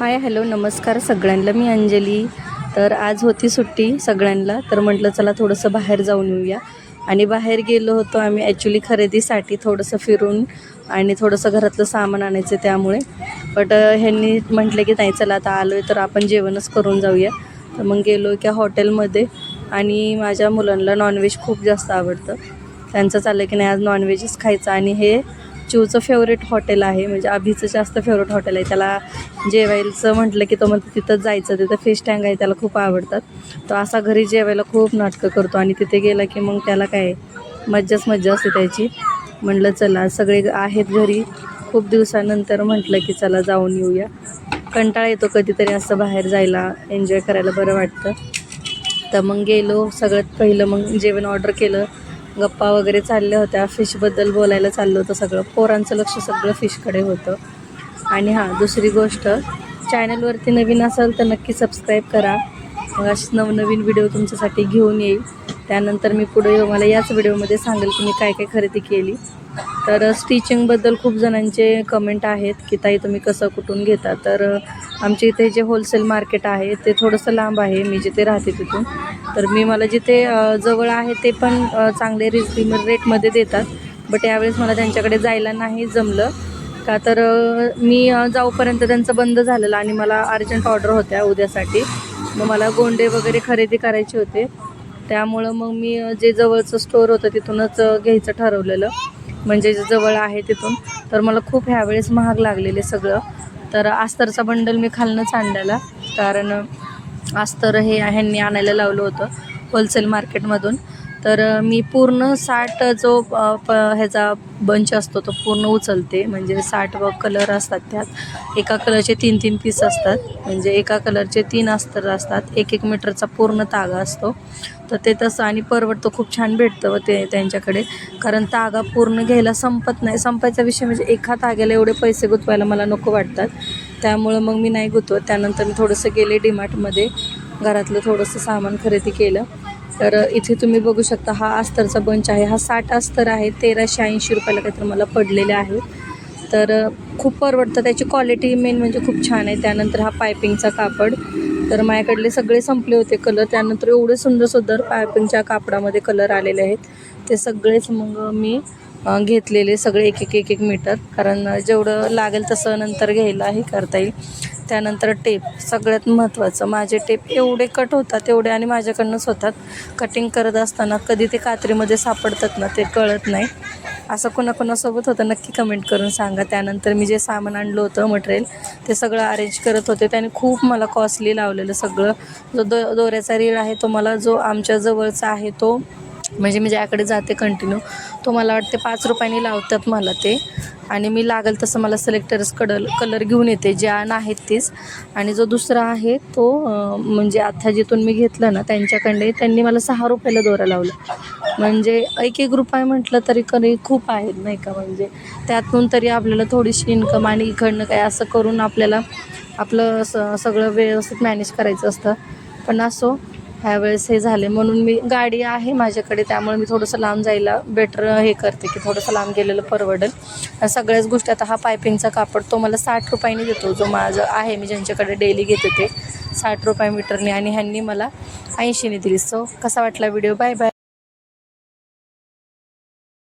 Hi hello नमस्कार सगळ्यांना. मी अंजली. तर आज होती सुट्टी सगळ्यांना. तर म्हटलं चला थोडंसं बाहेर जाऊन येऊया. आणि बाहेर गेलो होतो आम्ही ॲक्च्युली खरेदीसाठी थोडंसं फिरून आणि थोडंसं घरातलं सामान आणायचं त्यामुळे. बट ह्यांनी म्हटलं की नाही चला आता आलो आहे तर आपण जेवणच करून जाऊया. तर मग गेलो एका हॉटेलमध्ये आणि माझ्या मुलांना नॉनव्हेज खूप जास्त आवडतं. त्यांचं चाललं की नाही आज नॉनव्हेजच खायचं. आणि हे चिवचं फेवरेट हॉटेल आहे म्हणजे अभिचं जास्त फेवरेट हॉटेल आहे. त्याला जेवायचं म्हटलं की तो म्हणतो तिथंच जायचं तिथं फिश टँक आहे त्याला खूप आवडतात. तो असा घरी जेवायला खूप नाटकं करतो आणि तिथे गेला की मग त्याला काय मज्जाच मज्जा असते त्याची. म्हटलं चला सगळे आहेत घरी. खूप दिवसानंतर म्हटलं की चला जाऊन येऊया. कंटाळा येतो कधीतरी असं बाहेर जायला एन्जॉय करायला बरं वाटतं. तर मग गेलो सगळ्यात पहिलं मग जेवण ऑर्डर केलं. गप्पा वगैरे चालल्या होत्या. फिशबद्दल बोलायला चाललं होतं सगळं. पोरांचं लक्ष सगळं फिशकडे होतं. आणि हां दुसरी गोष्ट चॅनलवरती नवीन असाल तर नक्की सबस्क्राईब करा. मग असेच नवनवीन व्हिडिओ तुमच्यासाठी घेऊन येईल. त्यानंतर मी पुढे मला याच व्हिडिओमध्ये सांगेल की मी काय काय खरेदी केली. तर स्टिचिंगबद्दल खूप जणांचे कमेंट आहेत की ताई तुम्ही कसं कुठून घेता? तर आमच्या इथे जे होलसेल मार्केट आहे ते थोडंसं लांब आहे. मी जिथे राहते तिथून. तर मी मला जिथे जवळ आहे ते पण चांगले रिजनेबल रेटमध्ये देतात. बट यावेळेस मला त्यांच्याकडे जायला नाही जमलं. का तर मी जाऊपर्यंत त्यांचं बंद झालेलं आणि मला अर्जंट ऑर्डर होत्या उद्यासाठी. मग मला गोंडे वगैरे खरेदी करायचे होते. त्यामुळं मग मी जे जवळचं स्टोअर होतं तिथूनच घ्यायचं ठरवलेलं. म्हणजे जे जवळ आहे तिथून. तर मला खूप ह्यावेळेस महाग लागलेले सगळं. तर आस्तरचा बंडल मी खालनंच आणलेला कारण अस्तर हे ह्यांनी आणायला लावलं होतं होलसेल मार्केटमधून तर मी पूर्ण साठ जो प ह्याचा बंच असतो तो पूर्ण उचलते. म्हणजे साठ व कलर असतात त्यात. एका कलरचे तीन तीन पीस असतात. म्हणजे एका कलरचे तीन अस्तर असतात. एक एक मीटरचा पूर्ण तागा असतो. तर ते तसं आणि परवडतं खूप छान भेटतं व ते त्यांच्याकडे. कारण तागा पूर्ण घ्यायला संपत नाही. संपायचा विषय म्हणजे एका ताग्याला एवढे पैसे गुंतवायला मला नको वाटतात. त्यामुळं मग मी नाही गुंतवत. त्यानंतर मी थोडंसं गेले डीमार्टमध्ये. घरातलं थोडंसं सामान खरेदी केलं. तर इथे तुम्ही बघू शकता हा अस्तरचा बंच आहे. हा साठ अस्तर आहे. तेराशे ऐंशी रुपयाला काहीतरी मला पडलेले आहे तर खूप परवडतं. त्याची क्वालिटी मेन म्हणजे खूप छान आहे. त्यानंतर हा पायपिंगचा कापड. तर माझ्याकडले सगळे संपले होते कलर त्यानंतर एवढे सुंदर सुंदर पायपिंगच्या कापडामध्ये कलर आलेले आहेत. ते सगळेच मग मी घेतलेले सगळे एक एक एक एक मीटर. कारण जेवढं लागेल तसं नंतर घ्यायला हे करता येईल. त्यानंतर टेप सगळ्यात महत्त्वाचं. माझे टेप एवढे कट होतात एवढे आणि माझ्याकडनंच होतात कटिंग करत असताना कधी ते कात्रीमध्ये सापडतात ना ते कळत नाही. असं कोणाकोणासोबत होतं नक्की कमेंट करून सांगा. त्यानंतर मी जे सामान आणलं होतं मटेरियल ते सगळं अरेंज करत होते. त्याने खूप मला कॉस्टली लावलेलं सगळं. जो दो दोऱ्याचा रीळ आहे तो मला जो आमच्या जवळचा आहे तो म्हणजे मी ज्याकडे जाते कंटिन्यू तो मला वाटते पाच रुपयांनी लावतात मला ते. आणि मी लागेल तसं मला सिलेक्टर्स कडल कलर घेऊन येते ज्या नाहीत तीच. आणि जो दुसरा आहे तो म्हणजे आता जिथून मी घेतलं ना त्यांच्याकडे त्यांनी मला सहा रुपयाला दोरा लावला. म्हणजे एक एक रुपये म्हटलं तरी कधी खूप आहेत नाही का म्हणजे त्यातून तरी आपल्याला थोडीशी इन्कम आणि इकडनं काय असं करून आपल्याला आपलं स सगळं व्यवस्थित मॅनेज करायचं असतं. पण असो ह्यावेळेस हे झाले म्हणून मी गाडी आहे माझ्याकडे त्यामुळे मी थोडंसं लांब जायला बेटर हे करते की थोडंसं लांब गेलेलं परवडेल. सगळ्याच गोष्टी आता हा पायपिंगचा कापड तो मला साठ रुपयाने देतो जो माझं आहे मी ज्यांच्याकडे डेली घेते ते साठ रुपये मीटरने आणि ह्यांनी मला ऐंशीने दिली. सो कसा वाटला व्हिडिओ बाय बाय